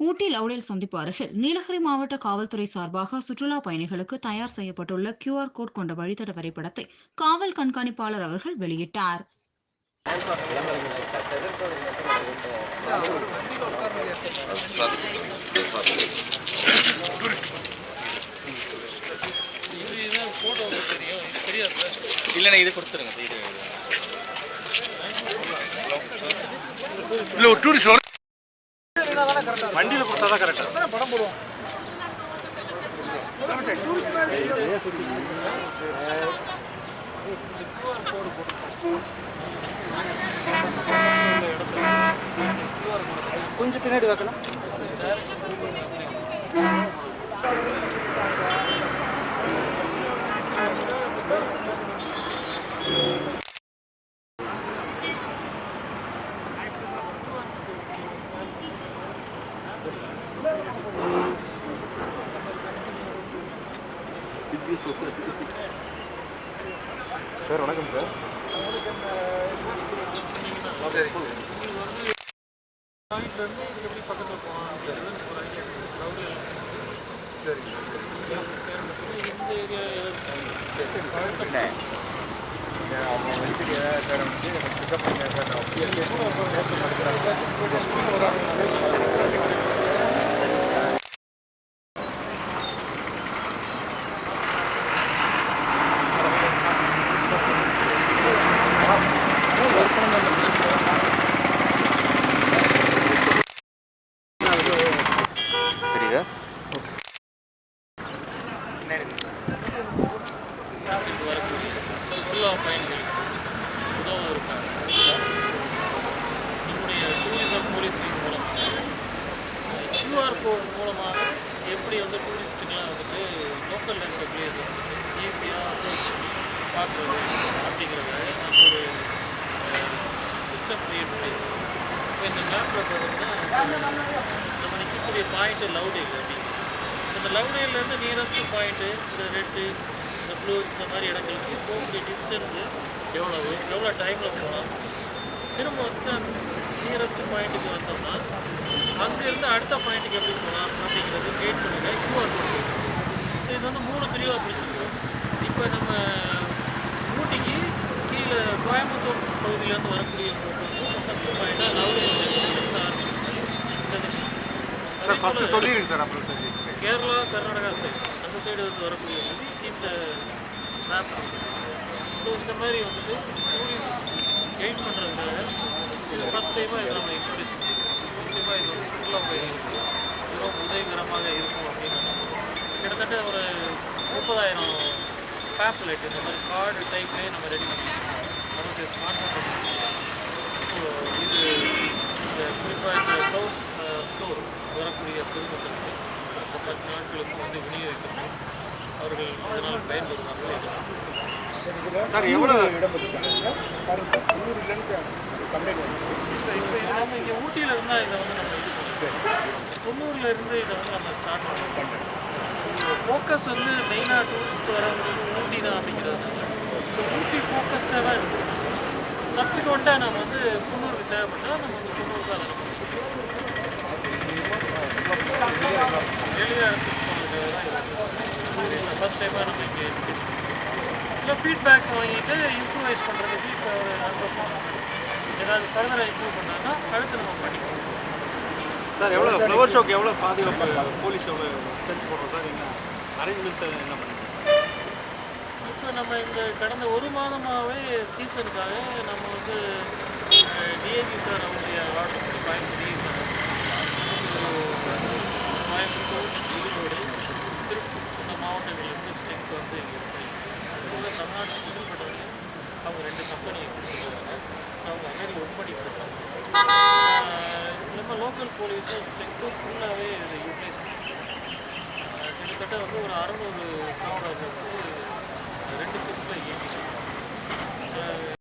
ஊட்டி லவுடேல் சந்திப்பு அருகில் நீலகிரி மாவட்ட காவல்துறை சார்பாக சுற்றுலா பயணிகளுக்கு தயார் செய்யப்பட்டுள்ள கியூஆர் கோட் கொண்ட வழித்தட வரைபடத்தை காவல் கண்காணிப்பாளர் அவர்கள் வெளியிட்டார். இல்லைண்ணா இது கொடுத்துருங்க. இல்ல டூரிஸ்ட் வண்டியில் கொடுத்தா தான் கரெக்டாக படம் போடுவோம் கொஞ்சம் பின்னாடி வைக்கணும் சார் வணக்கம் சார். தெரியுதா சுற்றுலா பயணிகளுக்கு உதவ இருக்காங்க நம்முடைய டூரிசம் போலீசிங் ஓகேங்க கியூஆர் கோட் மூலமாக எப்படி வந்து டூரிஸ்ட்டுக்கெலாம் வந்துட்டு லோக்கல் இருக்கிற பிளேஸ் ஈஸியாக பார்க்குறது அப்படிங்கிறத நம்ம ஒரு சிஸ்டம் க்ரியேட் பண்ணியிருக்கோம் இப்போ இந்த மேப்பில் பார்த்தீங்கன்னா நம்ம நிற்கக்கூடிய பாயிண்ட்டு லவ்டேல் அப்படின்னு இந்த லவ்டேலேருந்து நியரஸ்ட் பாயிண்ட்டு இந்த ரெட்டு இந்த ப்ளூ இந்த மாதிரி இடங்களுக்கு போகக்கூடிய டிஸ்டன்ஸு எவ்வளவு எவ்வளோ டைமில் போகலாம் திரும்ப வந்து அந்த நியரஸ்ட் பாயிண்ட்டுக்கு வந்தோம்னா அங்கேருந்து அடுத்த பாயிண்ட்டுக்கு எப்படி போகலாம் அப்படிங்கிறது கேட் பண்ணுங்க கியூஆர் கோட் ஸோ இது வந்து மூணு பிரிவாக பிடிச்சிருக்கோம் இப்போ நம்ம ஊட்டிக்கு கீழே கோயம்புத்தூர் பகுதியிலேருந்து வரக்கூடிய ஃபஸ்ட்டு பாயிண்ட்டாக லவ்டேல் சார் ஃபர்ஸ்ட் சொல்லிடுங்க சார் அப்புறம் சார் கேரளா கர்நாடகா சைடு அந்த சைடு வந்து வரக்கூடிய வந்து இந்த மேப் ஸோ இந்த மாதிரி வந்துட்டு டூரிஸ்ட் கெயின் பண்ணுறதுக்காக இது ஃபஸ்ட் டைமாக இதை நம்ம இன்ட்ரடியூஸ் பண்ணியிருக்கோம் நிச்சயமாக இது வந்து சுற்றுலா பயணிகளுக்கு மிகவும் உதவிகரமாக இருக்கும் அப்படின்னு நினைக்கிறோம் கிட்டத்தட்ட ஒரு முப்பதாயிரம் பேப்லெட் இந்த மாதிரி கார்டு டைப்லேயே நம்ம ரெடி பண்ணியிருக்கோம் நமக்கு ஸ்மார்ட் ஃபோன் ஸோ இது இந்த குறிப்பாக இந்த சவுத் ஷோர் வரக்கூடிய பொதுமக்களுக்கு இந்த பத்து நாட்களுக்கு வந்து விநியோகிக்கப்படும் அவர்கள் இதனால் பயன்பெறுவார்கள் சார் எவ்வளோ இப்போ நம்ம இங்கே ஊட்டியில் இருந்தால் இதை வந்து நம்ம தொண்ணூறில் இருந்து இதை வந்து நம்ம ஸ்டார்ட் பண்ணுறோம் ஃபோக்கஸ் வந்து மெயினாக டூரிஸ்ட் வரவங்களுக்கு ஊட்டி தான் அப்படிங்கிறதுனால ஸோ ஊட்டி ஃபோக்கஸ்டாக தான் இருக்கும் சப்சிக்வெண்ட்டாக நம்ம வந்து குன்னூருக்கு தேவைப்பட்டால் நம்ம வந்து குன்னூருக்கு நம்ம எளிதாக ஃபஸ்ட் டைமாக நம்ம இங்கே இன்ட்ரடியூஸ் இல்லை ஃபீட்பேக் வாங்கிட்டு இம்ப்ரூவைஸ் பண்ணுறதுக்கு இப்போ ஏதாவது ஃபர்தராக இம்ப்ரூவ் பண்ணாங்கன்னா அடுத்து நம்ம பண்ணிக்கலாம். சார் எவ்வளோ ஃப்ளவர் ஷோக்கு எவ்வளோ பாதுகாப்பு போலீஸ் எவ்வளோ ஸ்ட்ரென்த் போடுறோம் சார்? நீங்கள் அரேஞ்ச்மெண்ட்ஸ் என்ன பண்ணுங்க இப்போ நம்ம இந்த கடந்த ஒரு மாதமாகவே சீசனுக்காக நம்ம வந்து டிஏஜி சார் அவருடைய ஆர்டர் பண்ணி கோயம்புத்தூர் சார் கோயம்புத்தூர் ஈரோடு திருப்பூர் இந்த மாவட்டங்களுக்கு ஸ்ட்ரென்த் வந்து இங்கே இருக்கு அதுபோக தமிழ்நாடு ஸ்பெஷல் பட்டவங்க அவங்க ரெண்டு கம்பெனியை கொடுத்துருக்காங்க. அவங்க அங்கே ஒர்க் பண்ணிட்டு நம்ம லோக்கல் போலீஸும் ஸ்ட்ரென்த்து ஃபுல்லாகவே இதை யூட்டிலைஸ் பண்ணுறாங்க கிட்டத்தட்ட வந்து ஒரு அறநூறு காவலர்கள் வந்து ரெண்டு ஷிஃப்ட்டில் இயங்கிட்டு